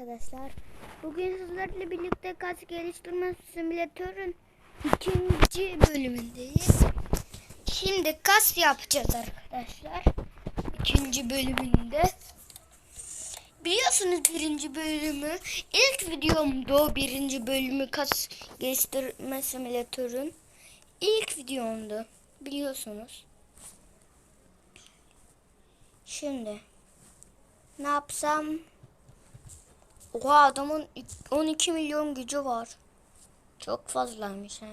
arkadaşlar. Bugün sizlerle birlikte kas geliştirme simülatörün ikinci bölümündeyiz. Şimdi kas yapacağız arkadaşlar. İkinci bölümünde. Biliyorsunuz birinci bölümü. ilk videomda o birinci bölümü kas geliştirme simülatörün. ilk videomdu. Biliyorsunuz. Şimdi ne yapsam Oha adamın 12 milyon gücü var. Çok fazlaymış ha.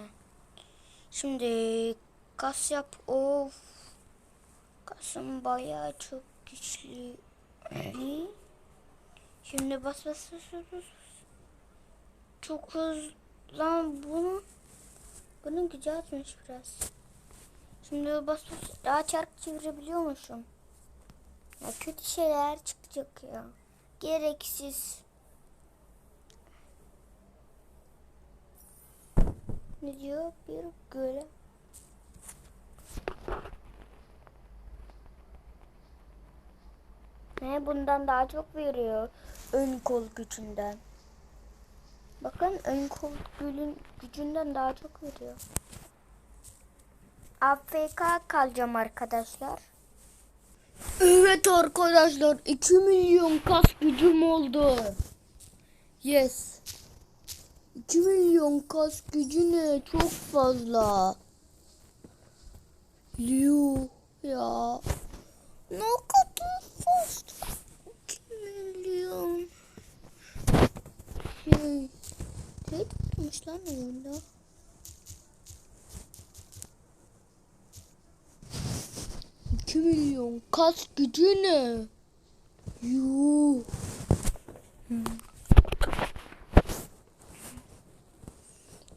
Şimdi kas yap. Of. Kasım bayağı çok güçlü. Şimdi bas bas bas. bas. Çok hızlı. Lan bunu bunun gücü atmış biraz. Şimdi bas bas. Daha çark çevirebiliyormuşum. Ya kötü şeyler çıkacak ya. Gereksiz. Diyor? Bir göle. Ne bundan daha çok veriyor. Ön kol gücünden. Bakın ön kol gülün gücünden daha çok veriyor. AFK kalacağım arkadaşlar. Evet arkadaşlar 2 milyon kas gücüm oldu. Yes. 2 milyon kas gücü ne? Çok fazla. Yuh ya. Ne kadar fazla. 2 milyon. Şey. Şey tutmuş lan oyunda. Milyon kas gücü ne? Yuh.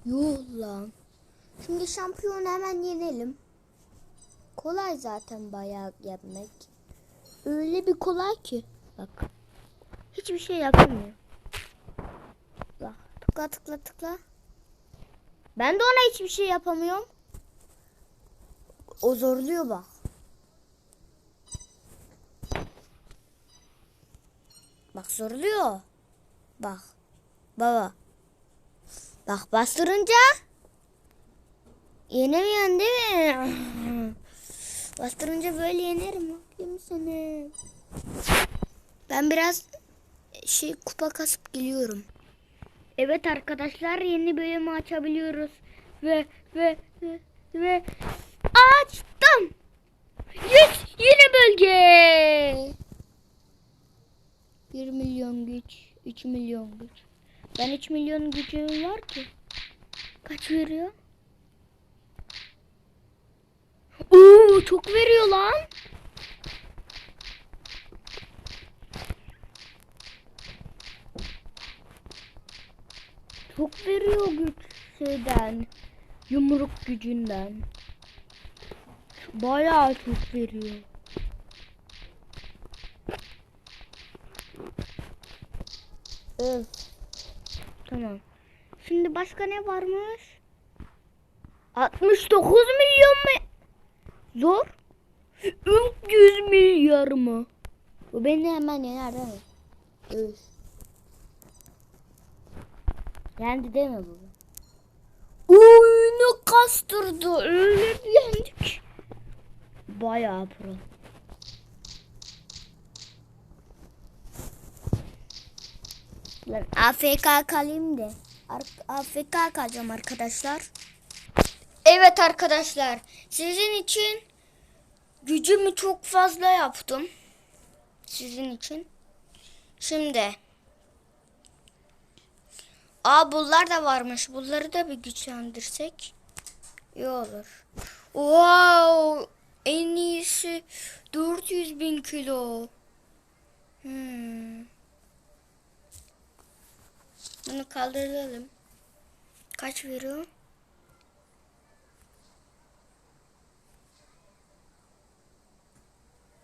Yuh lan. Şimdi şampiyonu hemen yenelim. Kolay zaten bayağı yenmek. Öyle bir kolay ki. Bak. Hiçbir şey yapamıyor. Bak tıkla tıkla tıkla. Ben de ona hiçbir şey yapamıyorum. O zorluyor bak. Bak zorluyor. Bak. Baba. Bak bastırınca yenemiyorsun değil mi? bastırınca böyle yenerim. Bakayım seni. Ben biraz şey kupa kasıp geliyorum. Evet arkadaşlar yeni bölümü açabiliyoruz. Ve ve ve, ve açtım. Yes, yeni bölge. 1 milyon güç, 3 milyon güç. Ben 3 milyon gücüm var ki. Kaç veriyor? Oo çok veriyor lan. Çok veriyor güç şeyden. Yumruk gücünden. Bayağı çok veriyor. Öf. Tamam. Şimdi başka ne varmış? 69 milyon mu? Zor. 300 milyar mı? Bu beni hemen yener değil mi? Öf. Yendi değil mi bu? Oy ne kastırdı. Öyle yendik. Bayağı pro. Lan AFK kalayım. Ar- AFK kalacağım arkadaşlar. Evet arkadaşlar. Sizin için gücümü çok fazla yaptım. Sizin için. Şimdi. Aa bunlar da varmış. Bunları da bir güçlendirsek iyi olur. Wow. En iyisi 400 bin kilo. Hmm. Bunu kaldıralım. Kaç veriyor?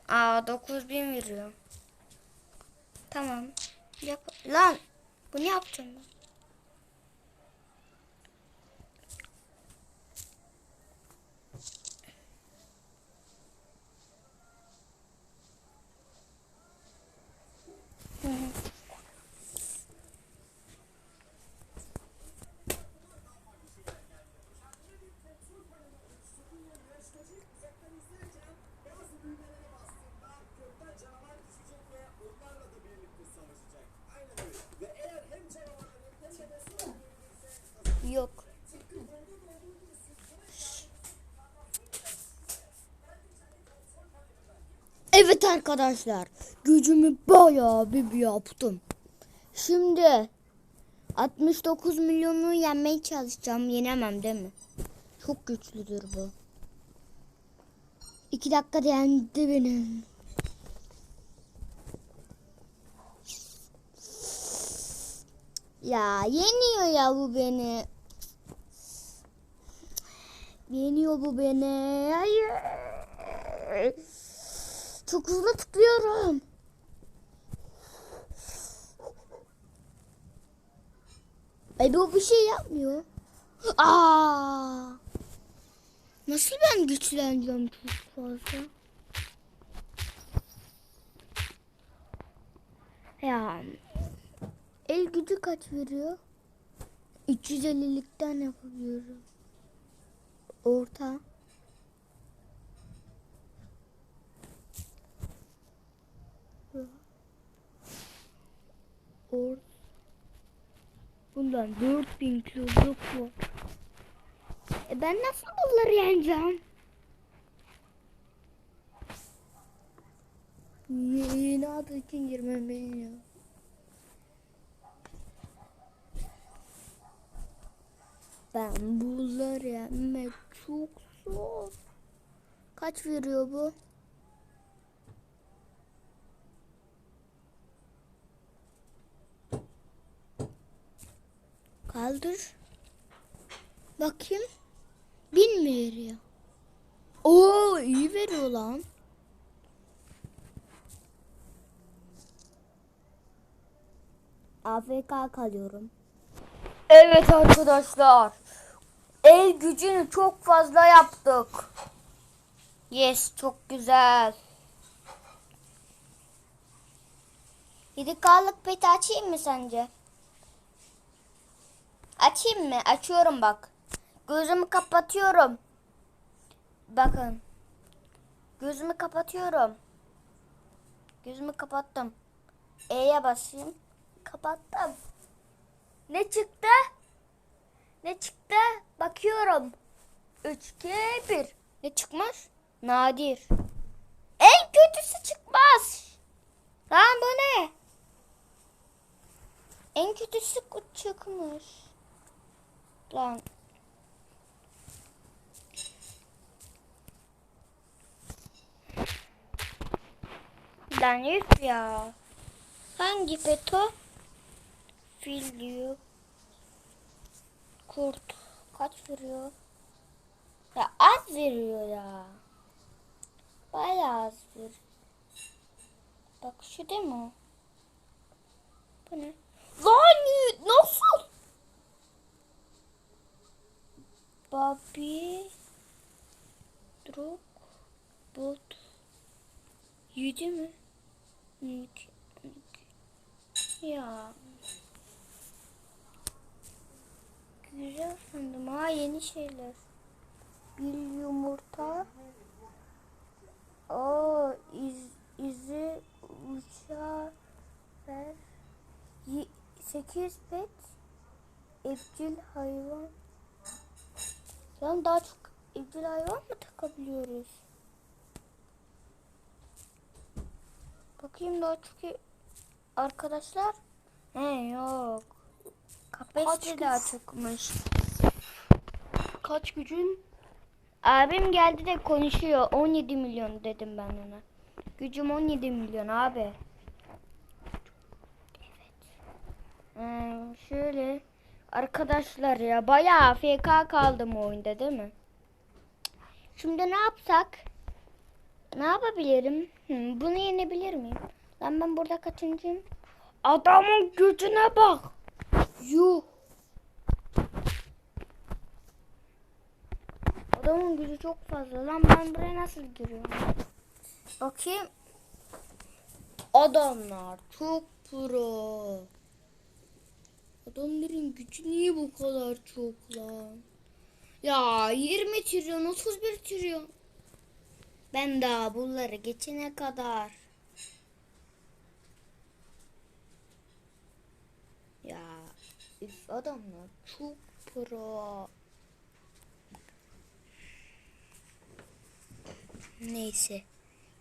Aa 9000 veriyor. Tamam. Yap Lan bunu yapacağım ben. Evet arkadaşlar. Gücümü bayağı bir yaptım. Şimdi 69 milyonu yenmeye çalışacağım. Yenemem değil mi? Çok güçlüdür bu. 2 dakikada yendi benim. Ya yeniyor ya bu beni. Yeniyor bu beni. Hayır. Çok hızlı tıklıyorum. Ay bu bir şey yapmıyor. Aa! Nasıl ben güçleneceğim çok fazla? Ya el gücü kaç veriyor? 350'likten yapabiliyorum. Orta. Bundan 4000 kiloluk var. E ben nasıl bunları yeneceğim? Yeni adı için girmem ya. Ben bunları yenmek çok zor. Kaç veriyor bu? Kaldır. Bakayım. Bin mi veriyor? Oo iyi veriyor lan. AFK kalıyorum. Evet arkadaşlar. El gücünü çok fazla yaptık. Yes çok güzel. 7K'lık peti açayım mı sence? Açayım mı? Açıyorum bak. Gözümü kapatıyorum. Bakın. Gözümü kapatıyorum. Gözümü kapattım. E'ye basayım. Kapattım. Ne çıktı? Ne çıktı? Bakıyorum. 3, 2, 1. Ne çıkmış? Nadir. En kötüsü çıkmaz. Lan bu ne? En kötüsü çıkmış. Lan. Üf ya. Hangi peto? Fil diyor. Kurt. Kaç veriyor? Ya az veriyor ya. Bayağı az veriyor. Bak şu değil mi? Bu ne? Lan nasıl? Bobby Druk Bot Yedi mi? Ya. Güzel sandım. Ha yeni şeyler. Bir yumurta. O iz, izi uçağı ver. Ye- Sekiz pet. Evcil hayvan. Lan daha çok evcil hayvan mı takabiliyoruz? Bakayım çok e- arkadaşlar. He yok. Kafesli daha çokmuş. Kaç gücün? Abim geldi de konuşuyor. 17 milyon dedim ben ona. Gücüm 17 milyon abi. Evet. Ee, şöyle arkadaşlar ya bayağı AFK kaldım oyunda değil mi? Şimdi ne yapsak? Ne yapabilirim? Hı, bunu yenebilir miyim? Lan ben burada kaçıncıyım? Adamın gücüne bak. Yuh. Adamın gücü çok fazla. Lan ben buraya nasıl giriyorum? Bakayım. Adamlar çok pro. Adamların gücü niye bu kadar çok lan? Ya 20 trilyon 31 trilyon. Ben daha bunları geçene kadar. Ya Üf adamlar çok pro. Neyse.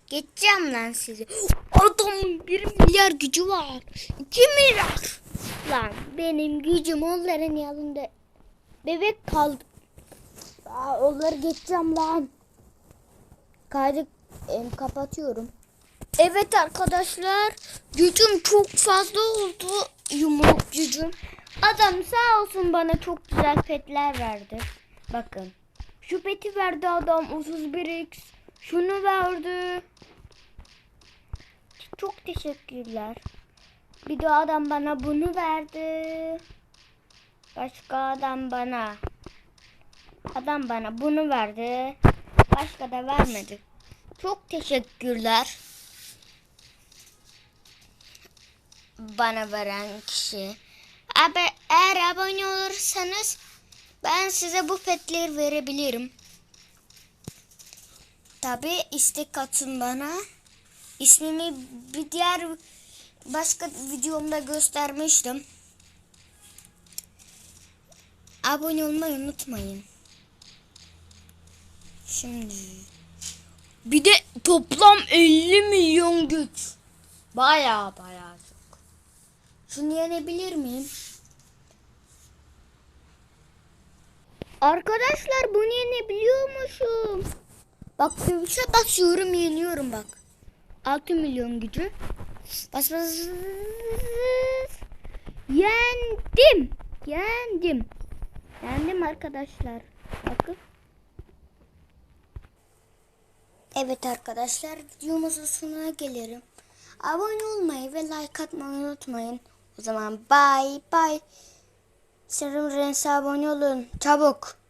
Geçeceğim lan sizi. Adam 1 milyar gücü var. 2 milyar. Lan benim gücüm onların yanında. Bebek kaldı. Aa, onları geçeceğim lan. Kaydı kapatıyorum. Evet arkadaşlar. Gücüm çok fazla oldu. Yumruk gücüm. Adam sağ olsun bana çok güzel petler verdi. Bakın. Şu peti verdi adam 31x. Şunu verdi. Çok teşekkürler. Bir de adam bana bunu verdi. Başka adam bana. Adam bana bunu verdi. Başka da vermedi. Çok teşekkürler. Bana veren kişi. Abi, eğer abone olursanız ben size bu petleri verebilirim. Tabi istek atın bana. İsmimi bir diğer başka videomda göstermiştim. Abone olmayı unutmayın. Şimdi bir de toplam 50 milyon güç. Baya baya çok. Şunu yenebilir miyim? Arkadaşlar bunu yenebiliyormuşum. Bak dövüşe basıyorum yeniyorum bak. 6 milyon gücü. Bas bas. Yendim. Yendim. Yendim arkadaşlar. Bakın. Evet arkadaşlar videomuzun sonuna gelirim. Abone olmayı ve like atmayı unutmayın. O zaman bye bye. Serum Rens'e abone olun. Çabuk.